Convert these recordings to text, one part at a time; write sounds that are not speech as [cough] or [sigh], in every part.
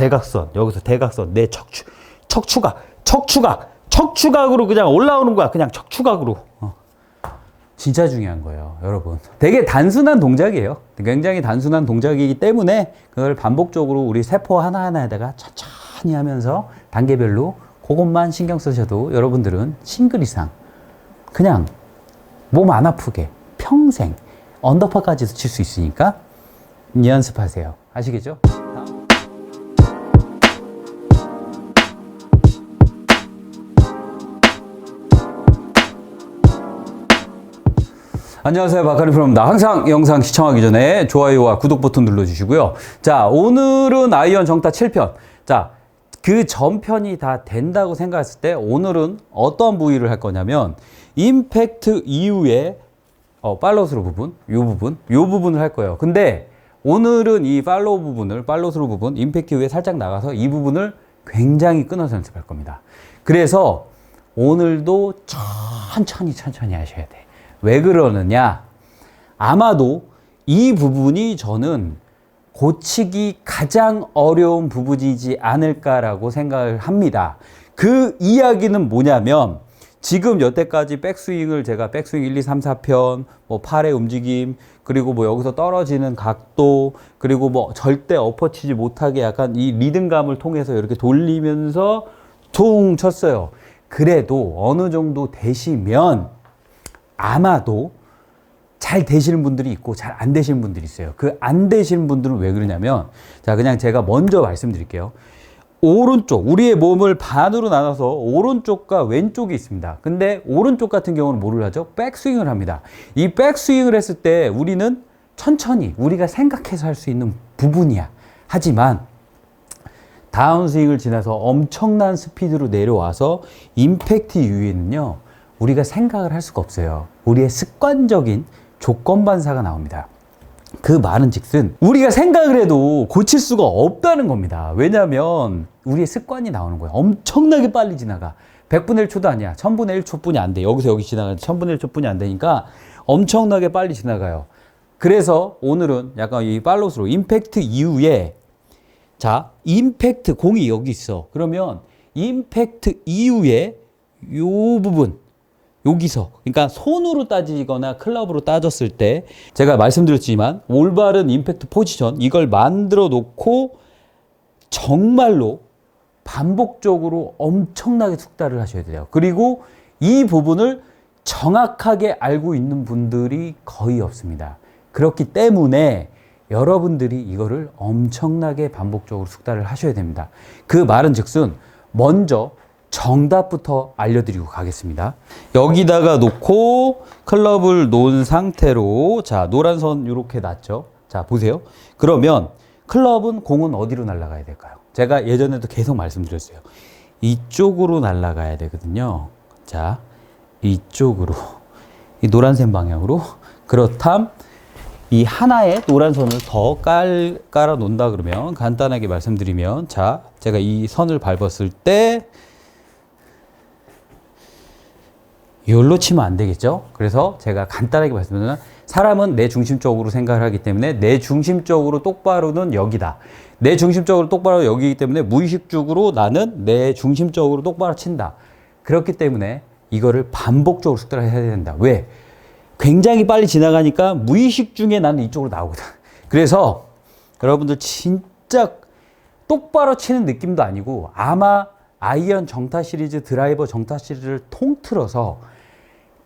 대각선 여기서 대각선 내 척추 척추각 척추각 척추각으로 그냥 올라오는 거야 그냥 척추각으로 어. 진짜 중요한 거예요 여러분 되게 단순한 동작이에요 굉장히 단순한 동작이기 때문에 그걸 반복적으로 우리 세포 하나하나에다가 천천히 하면서 단계별로 그것만 신경 쓰셔도 여러분들은 싱글 이상 그냥 몸 안 아프게 평생 언더파까지도 칠 수 있으니까 연습하세요. 아시겠죠? 안녕하세요. 바카리 프로입니다. 항상 영상 시청하기 전에 좋아요와 구독 버튼 눌러주시고요. 자, 오늘은 아이언 정타 7편. 자, 그 전편이 다 된다고 생각했을 때 오늘은 어떤 부위를 할 거냐면 임팩트 이후에 어, 팔로스로 부분, 요 부분, 요 부분을 할 거예요. 근데 오늘은 이 팔로우 부분을, 팔로스로 부분, 임팩트 이후에 살짝 나가서 이 부분을 굉장히 끊어서 연습할 겁니다. 그래서 오늘도 천천히 천천히 하셔야 돼. 왜 그러느냐? 아마도 이 부분이 저는 고치기 가장 어려운 부분이지 않을까라고 생각을 합니다. 그 이야기는 뭐냐면 지금 여태까지 백스윙을 제가 백스윙 1, 2, 3, 4편, 뭐 팔의 움직임, 그리고 뭐 여기서 떨어지는 각도, 그리고 뭐 절대 엎어치지 못하게 약간 이 리듬감을 통해서 이렇게 돌리면서 퉁 쳤어요. 그래도 어느 정도 되시면 아마도 잘 되시는 분들이 있고 잘 안 되시는 분들이 있어요. 그 안 되시는 분들은 왜 그러냐면 자 그냥 제가 먼저 말씀드릴게요. 오른쪽 우리의 몸을 반으로 나눠서 오른쪽과 왼쪽이 있습니다. 근데 오른쪽 같은 경우는 뭐를 하죠? 백스윙을 합니다. 이 백스윙을 했을 때 우리는 천천히 우리가 생각해서 할 수 있는 부분이야. 하지만 다운스윙을 지나서 엄청난 스피드로 내려와서 임팩트 이후에는요. 우리가 생각을 할 수가 없어요. 우리의 습관적인 조건 반사가 나옵니다. 그 말은 즉슨 우리가 생각을 해도 고칠 수가 없다는 겁니다. 왜냐하면 우리의 습관이 나오는 거예요. 엄청나게 빨리 지나가. 100분의 1초도 아니야. 1000분의 1초뿐이 안 돼. 여기서 여기 지나가는데 1000분의 1초뿐이 안 되니까 엄청나게 빨리 지나가요. 그래서 오늘은 약간 이 팔로스로 임팩트 이후에 자, 임팩트 공이 여기 있어. 그러면 임팩트 이후에 요 부분 여기서 그러니까 손으로 따지거나 클럽으로 따졌을 때 제가 말씀드렸지만 올바른 임팩트 포지션 이걸 만들어 놓고 정말로 반복적으로 엄청나게 숙달을 하셔야 돼요. 그리고 이 부분을 정확하게 알고 있는 분들이 거의 없습니다. 그렇기 때문에 여러분들이 이거를 엄청나게 반복적으로 숙달을 하셔야 됩니다. 그 말은 즉슨 먼저 정답부터 알려드리고 가겠습니다. 여기다가 놓고 클럽을 놓은 상태로 자 노란 선 이렇게 놨죠. 자 보세요. 그러면 클럽은 공은 어디로 날아가야 될까요? 제가 예전에도 계속 말씀드렸어요. 이쪽으로 날아가야 되거든요. 자 이쪽으로 이 노란색 방향으로 그렇담 이 하나의 노란 선을 더 깔, 깔아 놓는다 그러면 간단하게 말씀드리면 자 제가 이 선을 밟았을 때 이걸로 치면 안 되겠죠? 그래서 제가 간단하게 말씀드리면 사람은 내 중심적으로 생각을 하기 때문에 내 중심적으로 똑바로는 여기다. 내 중심적으로 똑바로 여기이기 때문에 무의식적으로 나는 내 중심적으로 똑바로 친다. 그렇기 때문에 이거를 반복적으로 숙달을 해야 된다. 왜? 굉장히 빨리 지나가니까 무의식 중에 나는 이쪽으로 나오거든. [laughs] 그래서 여러분들 진짜 똑바로 치는 느낌도 아니고 아마 아이언 정타 시리즈 드라이버 정타 시리즈를 통틀어서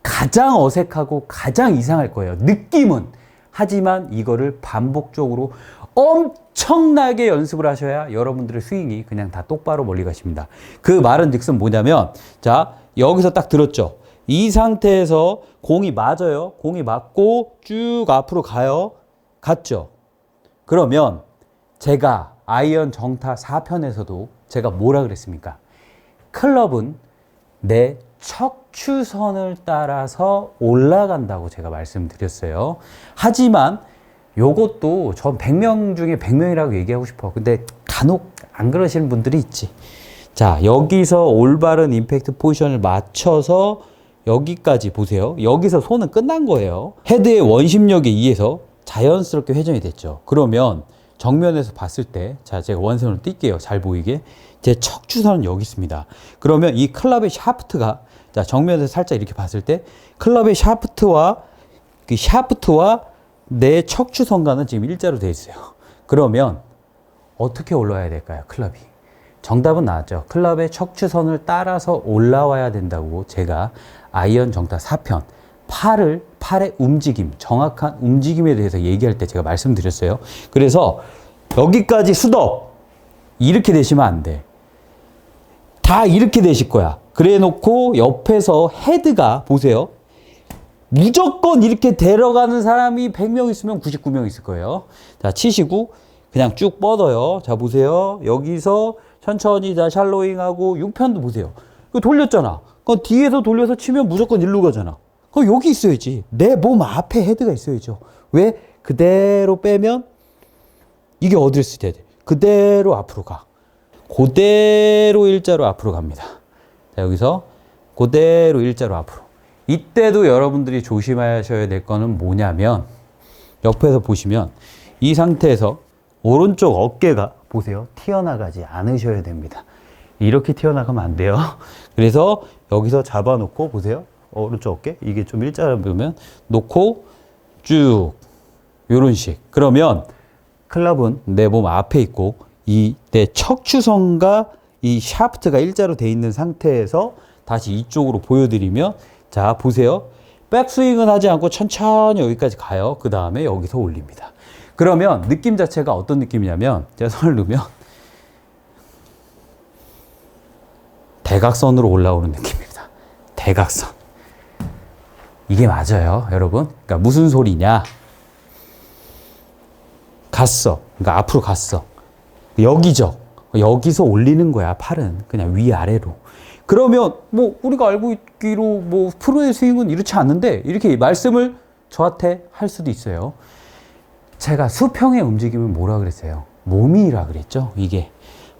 가장 어색하고 가장 이상할 거예요. 느낌은. 하지만 이거를 반복적으로 엄청나게 연습을 하셔야 여러분들의 스윙이 그냥 다 똑바로 멀리 가십니다. 그 말은 즉슨 뭐냐면, 자, 여기서 딱 들었죠? 이 상태에서 공이 맞아요. 공이 맞고 쭉 앞으로 가요. 갔죠? 그러면 제가 아이언 정타 4편에서도 제가 뭐라 그랬습니까? 클럽은 내 척추선을 따라서 올라간다고 제가 말씀드렸어요. 하지만 요것도 전 100명 중에 100명이라고 얘기하고 싶어. 근데 간혹 안 그러시는 분들이 있지. 자, 여기서 올바른 임팩트 포지션을 맞춰서 여기까지 보세요. 여기서 손은 끝난 거예요. 헤드의 원심력에 의해서 자연스럽게 회전이 됐죠. 그러면 정면에서 봤을 때, 자, 제가 원선으로 뛸게요. 잘 보이게. 제 척추선은 여기 있습니다. 그러면 이 클럽의 샤프트가, 자, 정면에서 살짝 이렇게 봤을 때, 클럽의 샤프트와, 그 샤프트와 내 척추선과는 지금 일자로 돼 있어요. 그러면 어떻게 올라와야 될까요? 클럽이. 정답은 나왔죠. 클럽의 척추선을 따라서 올라와야 된다고 제가 아이언 정타 4편 팔을 팔의 움직임, 정확한 움직임에 대해서 얘기할 때 제가 말씀드렸어요. 그래서 여기까지 수덕 이렇게 되시면 안 돼. 다 이렇게 되실 거야. 그래 놓고 옆에서 헤드가 보세요. 무조건 이렇게 데려가는 사람이 100명 있으면 99명 있을 거예요. 자, 치시고 그냥 쭉 뻗어요. 자, 보세요. 여기서 천천히 자 샬로잉하고 6편도 보세요. 이거 돌렸잖아. 그 뒤에서 돌려서 치면 무조건 일로 가잖아. 그 여기 있어야지. 내 몸 앞에 헤드가 있어야죠. 왜? 그대로 빼면 이게 어디를 쓰야 돼? 그대로 앞으로 가. 그대로 일자로 앞으로 갑니다. 자, 여기서 그대로 일자로 앞으로. 이때도 여러분들이 조심하셔야 될 거는 뭐냐면 옆에서 보시면 이 상태에서 오른쪽 어깨가 보세요. 튀어나가지 않으셔야 됩니다. 이렇게 튀어나가면 안 돼요. [laughs] 그래서 여기서 잡아놓고 보세요. 오른쪽 어깨 이게 좀 일자로 보면 놓고 쭉 요런 식. 그러면 클럽은 내 몸 앞에 있고 이내 척추선과 이 샤프트가 일자로 돼 있는 상태에서 다시 이쪽으로 보여드리면 자 보세요. 백스윙은 하지 않고 천천히 여기까지 가요. 그 다음에 여기서 올립니다. 그러면 느낌 자체가 어떤 느낌이냐면 제가 손을 넣으면 대각선으로 올라오는 느낌입니다. 대각선. 이게 맞아요, 여러분. 그러니까 무슨 소리냐? 갔어. 그러니까 앞으로 갔어. 여기죠. 여기서 올리는 거야, 팔은. 그냥 위아래로. 그러면 뭐 우리가 알고 있기로 뭐 프로의 스윙은 이렇지 않는데 이렇게 말씀을 저한테 할 수도 있어요. 제가 수평의 움직임을 뭐라 그랬어요? 몸이라 그랬죠. 이게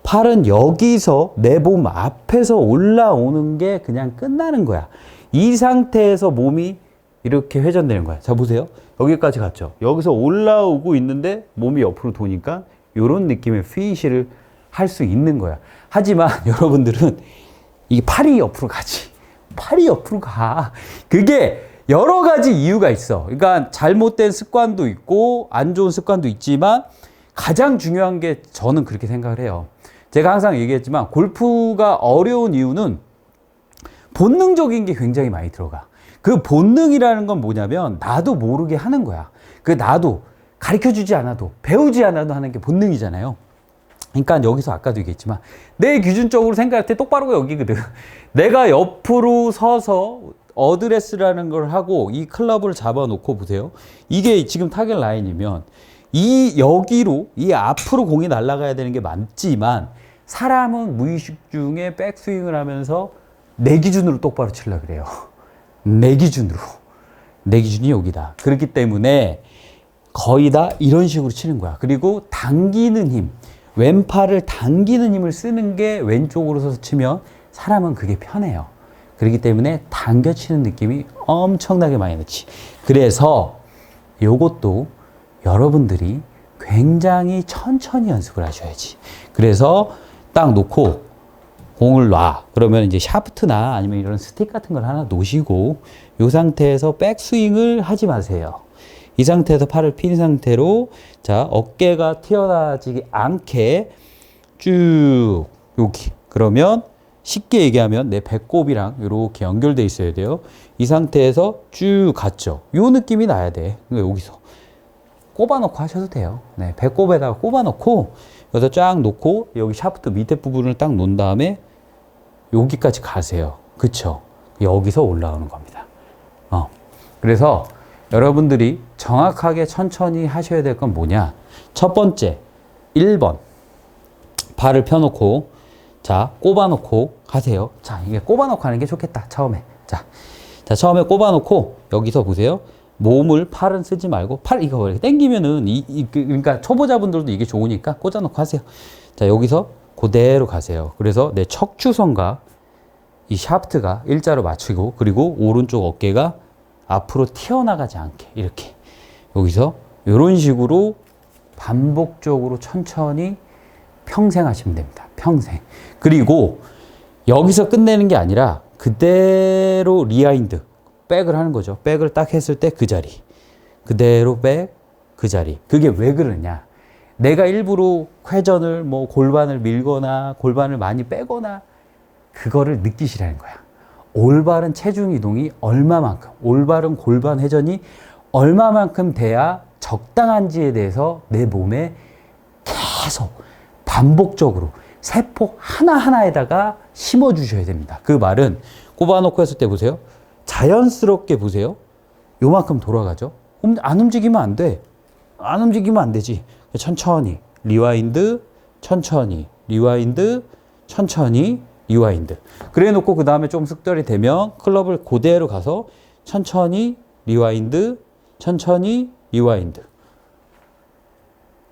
팔은 여기서 내 몸 앞에서 올라오는 게 그냥 끝나는 거야. 이 상태에서 몸이 이렇게 회전되는 거야. 자 보세요. 여기까지 갔죠. 여기서 올라오고 있는데 몸이 옆으로 도니까 이런 느낌의 피니시를 할 수 있는 거야. 하지만 [laughs] 여러분들은 이 팔이 옆으로 가지. 팔이 옆으로 가. 그게 여러 가지 이유가 있어. 그러니까 잘못된 습관도 있고 안 좋은 습관도 있지만 가장 중요한 게 저는 그렇게 생각을 해요. 제가 항상 얘기했지만 골프가 어려운 이유는 본능적인 게 굉장히 많이 들어가. 그 본능이라는 건 뭐냐면 나도 모르게 하는 거야. 그 나도 가르쳐 주지 않아도 배우지 않아도 하는 게 본능이잖아요. 그러니까 여기서 아까도 얘기했지만 내 기준적으로 생각할 때 똑바로가 여기거든. [laughs] 내가 옆으로 서서 어드레스라는 걸 하고 이 클럽을 잡아놓고 보세요. 이게 지금 타겟 라인이면 이 여기로 이 앞으로 공이 날아가야 되는 게 맞지만 사람은 무의식 중에 백스윙을 하면서 내 기준으로 똑바로 치려 그래요. [laughs] 내 기준으로. 내 기준이 여기다. 그렇기 때문에 거의 다 이런 식으로 치는 거야. 그리고 당기는 힘. 왼팔을 당기는 힘을 쓰는 게 왼쪽으로 서서 치면 사람은 그게 편해요. 그렇기 때문에 당겨 치는 느낌이 엄청나게 많이 나지. 그래서 요것도 여러분들이 굉장히 천천히 연습을 하셔야지. 그래서 딱 놓고 공을 놔. 그러면 이제 샤프트나 아니면 이런 스틱 같은 걸 하나 놓으시고 이 상태에서 백스윙을 하지 마세요. 이 상태에서 팔을 핀 상태로 자 어깨가 튀어나지지 않게 쭉 여기 그러면 쉽게 얘기하면 내 배꼽이랑 이렇게 연결돼 있어야 돼요. 이 상태에서 쭉 갔죠. 요 느낌이 나야 돼. 여기서 꼽아놓고 하셔도 돼요. 네, 배꼽에다가 꼽아놓고 여기서 쫙 놓고 여기 샤프트 밑에 부분을 딱 놓은 다음에 여기까지 가세요. 그쵸? 여기서 올라오는 겁니다. 어. 그래서 여러분들이 정확하게 천천히 하셔야 될 건 뭐냐? 첫 번째, 1번. 발을 펴놓고, 자, 꼽아놓고 하세요. 자, 이게 꼽아놓고 하는 게 좋겠다, 처음에. 자, 자, 처음에 꼽아놓고, 여기서 보세요. 몸을 팔은 쓰지 말고, 팔, 이거 이렇게 당기면은, 이, 이, 그, 그러니까 초보자분들도 이게 좋으니까 꽂아놓고 하세요. 자, 여기서 그대로 가세요. 그래서 내 척추선과 이 샤프트가 일자로 맞추고, 그리고 오른쪽 어깨가 앞으로 튀어나가지 않게 이렇게 여기서 이런 식으로 반복적으로 천천히 평생 하시면 됩니다. 평생. 그리고 여기서 끝내는 게 아니라 그대로 리와인드 백을 하는 거죠. 백을 딱 했을 때 그 자리. 그대로 백, 그 자리. 그게 왜 그러냐? 내가 일부러 회전을 뭐 골반을 밀거나 골반을 많이 빼거나 그거를 느끼시라는 거야. 올바른 체중 이동이 얼마만큼, 올바른 골반 회전이 얼마만큼 돼야 적당한지에 대해서 내 몸에 계속 반복적으로 세포 하나하나에다가 심어 주셔야 됩니다. 그 말은 꼽아놓고 했을 때 보세요. 자연스럽게 보세요. 요만큼 돌아가죠. 음, 안 움직이면 안 돼. 안 움직이면 안 되지. 천천히 리와인드, 천천히 리와인드, 천천히 리와인드. 그래 놓고 그 다음에 좀 숙달이 되면 클럽을 그대로 가서 천천히 리와인드, 천천히 리와인드.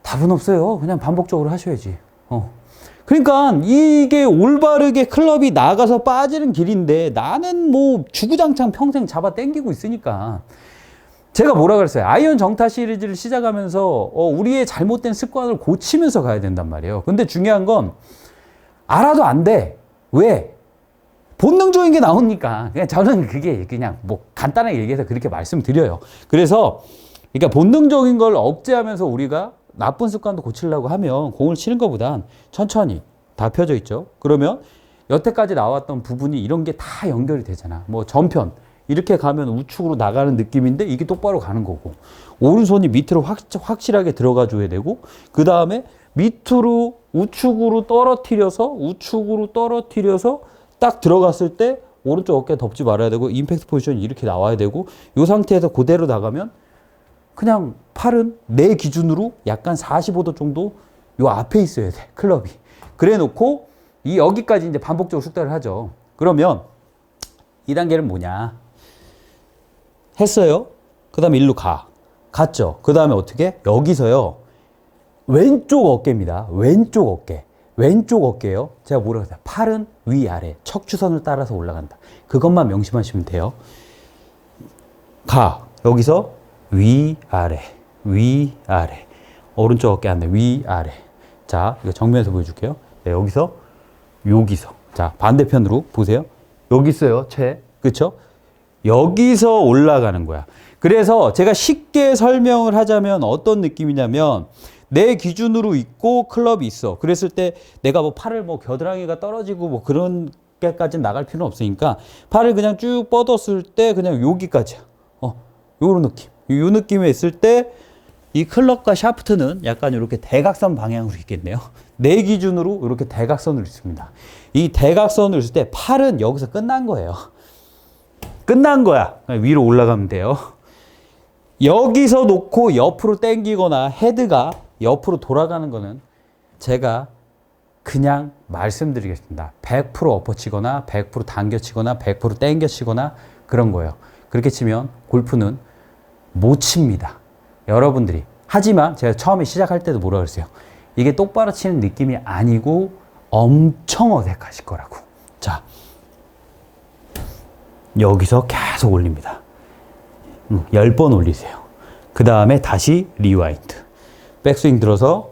답은 없어요. 그냥 반복적으로 하셔야지. 어. 그러니까 이게 올바르게 클럽이 나가서 빠지는 길인데 나는 뭐 주구장창 평생 잡아 당기고 있으니까 제가 뭐라 그랬어요? 아이언 정타 시리즈를 시작하면서 어, 우리의 잘못된 습관을 고치면서 가야 된단 말이에요. 근데 중요한 건 알아도 안 돼. 왜? 본능적인 게 나오니까. 그냥 저는 그게 그냥 뭐 간단하게 얘기해서 그렇게 말씀드려요. 그래서 그러니까 본능적인 걸 억제하면서 우리가 나쁜 습관도 고치려고 하면 공을 치는 것보단 천천히 다 펴져 있죠. 그러면 여태까지 나왔던 부분이 이런 게 다 연결이 되잖아. 뭐 전편 이렇게 가면 우측으로 나가는 느낌인데 이게 똑바로 가는 거고 오른손이 밑으로 확, 확실하게 들어가 줘야 되고 그 다음에 밑으로 우측으로 떨어뜨려서 우측으로 떨어뜨려서 딱 들어갔을 때 오른쪽 어깨 덮지 말아야 되고 임팩트 포지션이 이렇게 나와야 되고 이 상태에서 그대로 나가면 그냥 팔은 내 기준으로 약간 45도 정도 요 앞에 있어야 돼 클럽이. 그래 놓고 이 여기까지 이제 반복적으로 숙달을 하죠. 그러면 이 단계는 뭐냐? 했어요? 그 다음에 일로 가. 갔죠? 그 다음에 어떻게? 여기서요 왼쪽 어깨입니다. 왼쪽 어깨. 왼쪽 어깨요. 제가 뭐라고 했어요 팔은 위아래. 척추선을 따라서 올라간다. 그것만 명심하시면 돼요. 가. 여기서 위아래. 위아래. 오른쪽 어깨 안 돼. 위아래. 자 이거 정면에서 보여줄게요. 네, 여기서 여기서. 자 반대편으로 보세요. 여기 있어요 채. 그쵸? 여기서 올라가는 거야. 그래서 제가 쉽게 설명을 하자면 어떤 느낌이냐면 내 기준으로 있고 클럽이 있어 그랬을 때 내가 뭐 팔을 뭐 겨드랑이가 떨어지고 뭐 그런 게까지 나갈 필요는 없으니까 팔을 그냥 쭉 뻗었을 때 그냥 여기까지야 어 요런 느낌 요 느낌에 있을 때 이 클럽과 샤프트는 약간 이렇게 대각선 방향으로 있겠네요. 내 기준으로 이렇게 대각선으로 있습니다. 이 대각선으로 있을 때 팔은 여기서 끝난 거예요. 끝난 거야. 위로 올라가면 돼요. 여기서 놓고 옆으로 당기거나 헤드가 옆으로 돌아가는 거는 제가 그냥 말씀드리겠습니다. 100% 엎어치거나 100% 당겨치거나 100% 당겨치거나 그런 거예요. 그렇게 치면 골프는 못 칩니다. 여러분들이. 하지만 제가 처음에 시작할 때도 뭐라 그랬어요? 이게 똑바로 치는 느낌이 아니고 엄청 어색하실 거라고. 자, 여기서 계속 올립니다. 음, 10번 올리세요. 그 다음에 다시 리와인드. 백스윙 들어서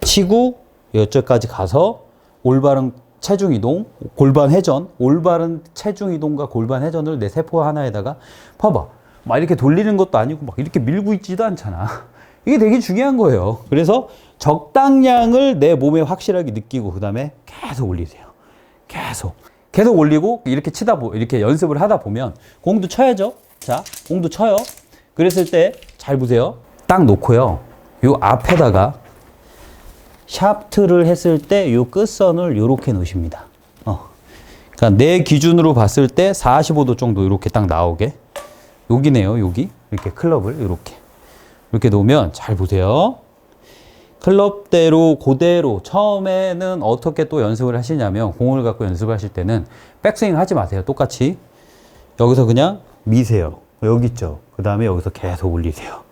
치고 여기까지 가서 올바른 체중 이동, 골반 회전, 올바른 체중 이동과 골반 회전을 내 세포 하나에다가 봐봐. 막 이렇게 돌리는 것도 아니고 막 이렇게 밀고 있지도 않잖아. [laughs] 이게 되게 중요한 거예요. 그래서 적당량을 내 몸에 확실하게 느끼고 그 다음에 계속 올리세요. 계속. 계속 올리고 이렇게 치다 보 이렇게 연습을 하다 보면 공도 쳐야죠. 자, 공도 쳐요. 그랬을 때 잘 보세요. 딱 놓고요. 요 앞에다가 샤프트를 했을 때 요 끝선을 요렇게 놓으십니다. 어. 그러니까 내 기준으로 봤을 때 45도 정도 이렇게 딱 나오게. 여기네요, 여기. 이렇게 클럽을 이렇게. 이렇게 놓으면 잘 보세요. 클럽대로 그대로 처음에는 어떻게 또 연습을 하시냐면 공을 갖고 연습을 하실 때는 백스윙 하지 마세요. 똑같이. 여기서 그냥 미세요. 여기 있죠. 그 다음에 여기서 계속 올리세요.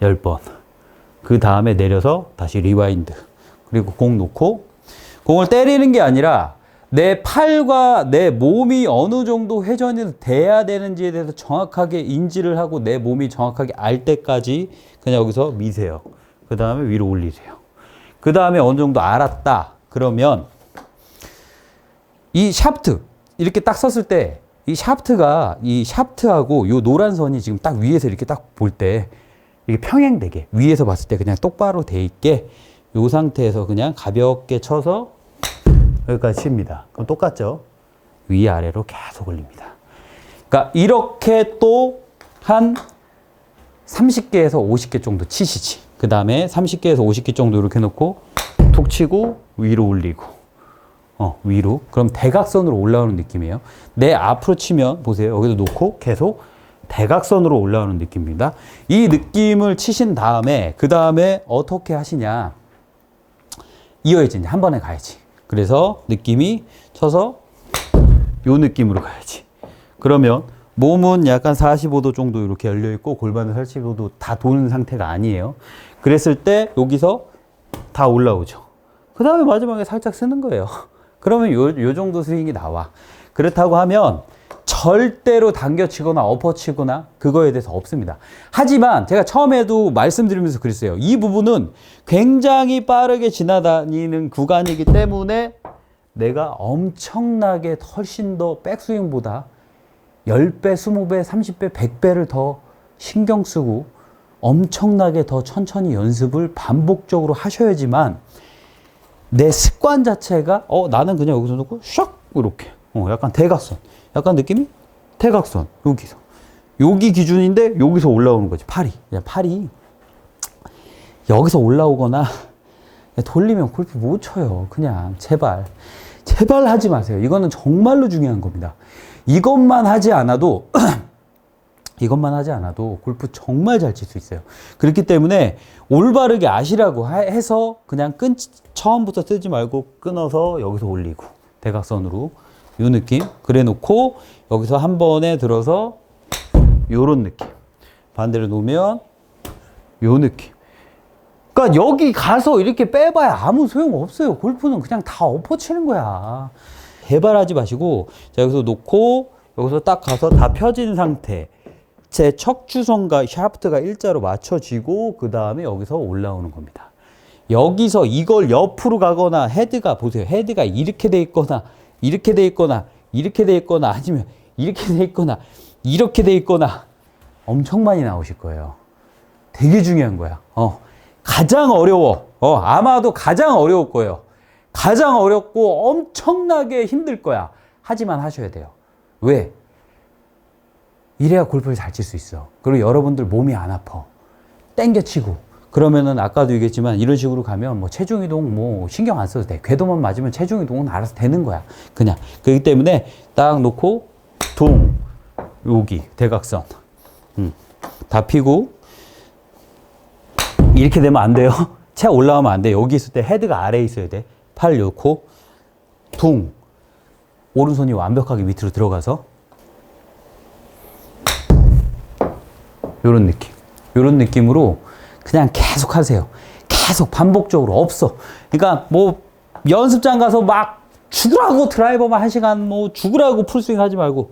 10번. 그 다음에 내려서 다시 리와인드. 그리고 공 놓고 공을 때리는 게 아니라 내 팔과 내 몸이 어느 정도 회전이 돼야 되는지에 대해서 정확하게 인지를 하고 내 몸이 정확하게 알 때까지 그냥 여기서 미세요. 그 다음에 위로 올리세요. 그 다음에 어느 정도 알았다. 그러면 이 샤프트 이렇게 딱 섰을 때 이 샤프트가 이 샤프트하고 요 노란 선이 지금 딱 위에서 이렇게 딱 볼 때 이게 평행되게 위에서 봤을 때 그냥 똑바로 돼 있게 요 상태에서 그냥 가볍게 쳐서 여기까지 칩니다. 그럼 똑같죠? 위아래로 계속 올립니다. 그러니까 이렇게 또 한 30개에서 50개 정도 치시지. 그 다음에 30개에서 50개 정도 이렇게 놓고 툭 치고 위로 올리고 어, 위로. 그럼 대각선으로 올라오는 느낌이에요. 내 앞으로 치면 보세요. 여기도 놓고 계속 대각선으로 올라오는 느낌입니다. 이 느낌을 치신 다음에 그 다음에 어떻게 하시냐? 이어야지 한 번에 가야지. 그래서 느낌이 쳐서 요 느낌으로 가야지. 그러면 몸은 약간 45도 정도 이렇게 열려 있고 골반은 45도 다 도는 상태가 아니에요. 그랬을 때 여기서 다 올라오죠. 그 다음에 마지막에 살짝 쓰는 거예요. [laughs] 그러면 요, 요 정도 스윙이 나와. 그렇다고 하면 절대로 당겨치거나 엎어치거나 그거에 대해서 없습니다. 하지만 제가 처음에도 말씀드리면서 그랬어요. 이 부분은 굉장히 빠르게 지나다니는 구간이기 때문에 내가 엄청나게 훨씬 더 백스윙보다 10배, 20배, 30배, 100배를 더 신경 쓰고 엄청나게 더 천천히 연습을 반복적으로 하셔야지만 내 습관 자체가 어 나는 그냥 여기서 놓고 샥 이렇게 어 약간 대각선 약간 느낌이 대각선 여기서 여기 기준인데 여기서 올라오는 거지 팔이. 그냥 팔이. 여기서 올라오거나 돌리면 골프 못 쳐요 그냥. 제발. 제발 하지 마세요. 이거는 정말로 중요한 겁니다. 이것만 하지 않아도 [clears throat] 이것만 하지 않아도 골프 정말 잘 칠 수 있어요. 그렇기 때문에 올바르게 아시라고 하- 해서 그냥 끈 처음부터 뜨지 말고 끊어서 여기서 올리고 대각선으로 요 느낌 그래 놓고 여기서 한 번에 들어서 요런 느낌 반대로 놓으면 요 느낌 그러니까 여기 가서 이렇게 빼봐야 아무 소용 없어요. 골프는 그냥 다 엎어치는 거야. 개발하지 마시고 자 여기서 놓고 여기서 딱 가서 다 펴진 상태. 제 척추선과 샤프트가 일자로 맞춰지고 그 다음에 여기서 올라오는 겁니다. 여기서 이걸 옆으로 가거나 헤드가 보세요. 헤드가 이렇게 돼 있거나 이렇게 돼 있거나 이렇게 돼 있거나 아니면 이렇게 돼 있거나 이렇게 돼 있거나 엄청 많이 나오실 거예요. 되게 중요한 거야. 어. 가장 어려워. 어, 아마도 가장 어려울 거예요. 가장 어렵고 엄청나게 힘들 거야. 하지만 하셔야 돼요. 왜? 이래야 골프를 잘 칠 수 있어. 그리고 여러분들 몸이 안 아파. 땡겨치고. 그러면은 아까도 얘기했지만 이런 식으로 가면 뭐 체중 이동 뭐 신경 안 써도 돼. 궤도만 맞으면 체중 이동은 알아서 되는 거야. 그냥. 그렇기 때문에 딱 놓고 동 여기 대각선. 음. 다 피고 이렇게 되면 안 돼요. [laughs] 채 올라오면 안 돼. 여기 있을 때 헤드가 아래에 있어야 돼. 팔 놓고 둥 오른손이 완벽하게 밑으로 들어가서 요런 느낌. 요런 느낌으로 그냥 계속 하세요. 계속 반복적으로 없어. 그러니까 뭐 연습장 가서 막 죽으라고 드라이버만 한 시간 뭐 죽으라고 풀스윙 하지 말고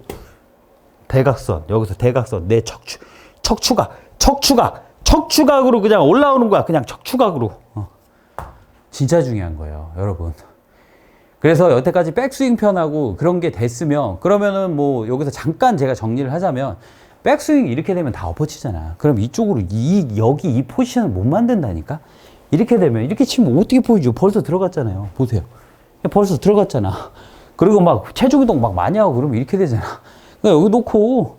대각선 여기서 대각선 내 척추 척추각 척추각 척추각으로 그냥 올라오는 거야 그냥 척추각으로 어. 진짜 중요한 거예요 여러분 그래서 여태까지 백스윙 편하고 그런 게 됐으면 그러면은 뭐 여기서 잠깐 제가 정리를 하자면 백스윙 이렇게 되면 다 엎어치잖아. 그럼 이쪽으로 이 여기 이 포지션을 못 만든다니까? 이렇게 되면 이렇게 치면 어떻게 보이죠 벌써 들어갔잖아요. 보세요. 벌써 들어갔잖아. 그리고 막 체중 이동 막 많이 하고 그러면 이렇게 되잖아. 그러니까 여기 놓고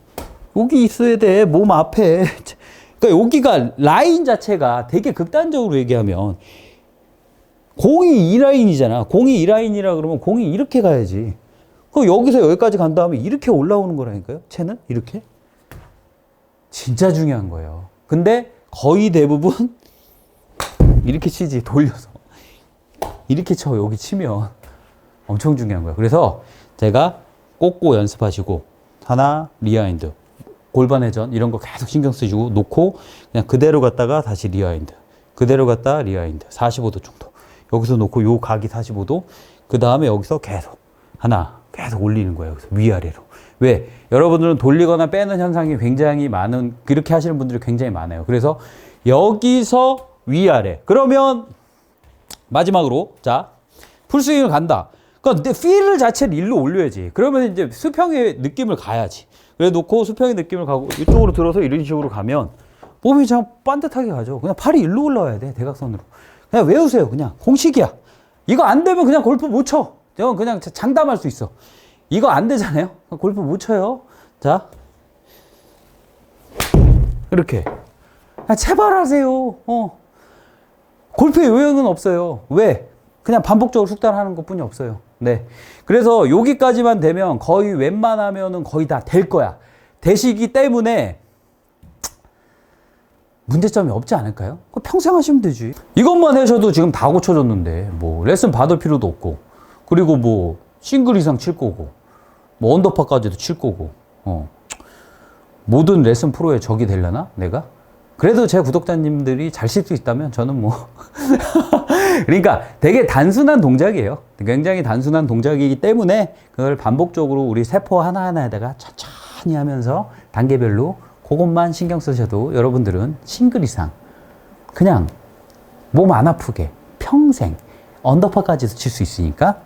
여기 있어야 돼. 몸 앞에. 그러니까 여기가 라인 자체가 되게 극단적으로 얘기하면 공이 이 라인이잖아. 공이 이 라인이라 그러면 공이 이렇게 가야지. 그 여기서 여기까지 간 다음에 이렇게 올라오는 거라니까요. 채는? 이렇게 진짜 중요한 거예요. 근데 거의 대부분 [laughs] 이렇게 치지 돌려서. 이렇게 쳐 여기 치면 엄청 중요한 거예요. 그래서 제가 꽂고 연습하시고 하나 리아인드 골반 회전 이런 거 계속 신경 쓰시고 놓고 그냥 그대로 갔다가 다시 리아인드 그대로 갔다 리아인드 45도 정도. 여기서 놓고 요 각이 45도 그 다음에 여기서 계속 하나 계속 올리는 거예요. 여기서 위아래로 왜 여러분들은 돌리거나 빼는 현상이 굉장히 많은 그렇게 하시는 분들이 굉장히 많아요. 그래서 여기서 위아래. 그러면 마지막으로 자 풀스윙을 간다. 그러니까 내 필을 자체를 일로 올려야지. 그러면 이제 수평의 느낌을 가야지. 그래 놓고 수평의 느낌을 가고 이쪽으로 들어서 이런 식으로 가면 몸이 참 반듯하게 가죠. 그냥 팔이 일로 올라와야 돼 대각선으로. 그냥 외우세요. 그냥 공식이야. 이거 안 되면 그냥 골프 못 쳐. 이건 그냥 장담할 수 있어. 이거 안 되잖아요. 골프 못 쳐요. 자 이렇게. 아, 제발 하세요. 어. 골프의 요령은 없어요. 왜? 그냥 반복적으로 숙달하는 것 뿐이 없어요. 네. 그래서 여기까지만 되면 거의 웬만하면은 거의 다 될 거야. 되시기 때문에 문제점이 없지 않을까요? 평생 하시면 되지. 이것만 하셔도 지금 다 고쳐졌는데, 뭐, 레슨 받을 필요도 없고, 그리고 뭐, 싱글 이상 칠 거고, 뭐, 언더파까지도 칠 거고, 어. 모든 레슨 프로의 적이 되려나? 내가? 그래도 제 구독자님들이 잘 칠 수 있다면 저는 뭐. [laughs] 그러니까 되게 단순한 동작이에요. 굉장히 단순한 동작이기 때문에 그걸 반복적으로 우리 세포 하나하나에다가 천천히 하면서 단계별로 그것만 신경 쓰셔도 여러분들은 싱글 이상 그냥 몸 안 아프게 평생 언더파까지도 칠 수 있으니까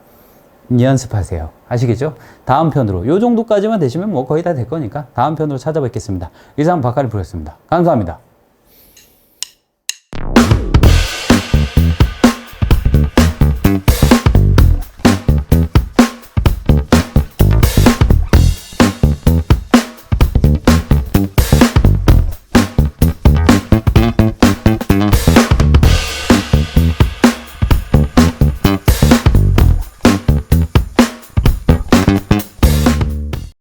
연습하세요. 아시겠죠? 다음 편으로 요 정도까지만 되시면 뭐 거의 다 될 거니까 다음 편으로 찾아뵙겠습니다. 이상 박하리 프로였습니다. 감사합니다.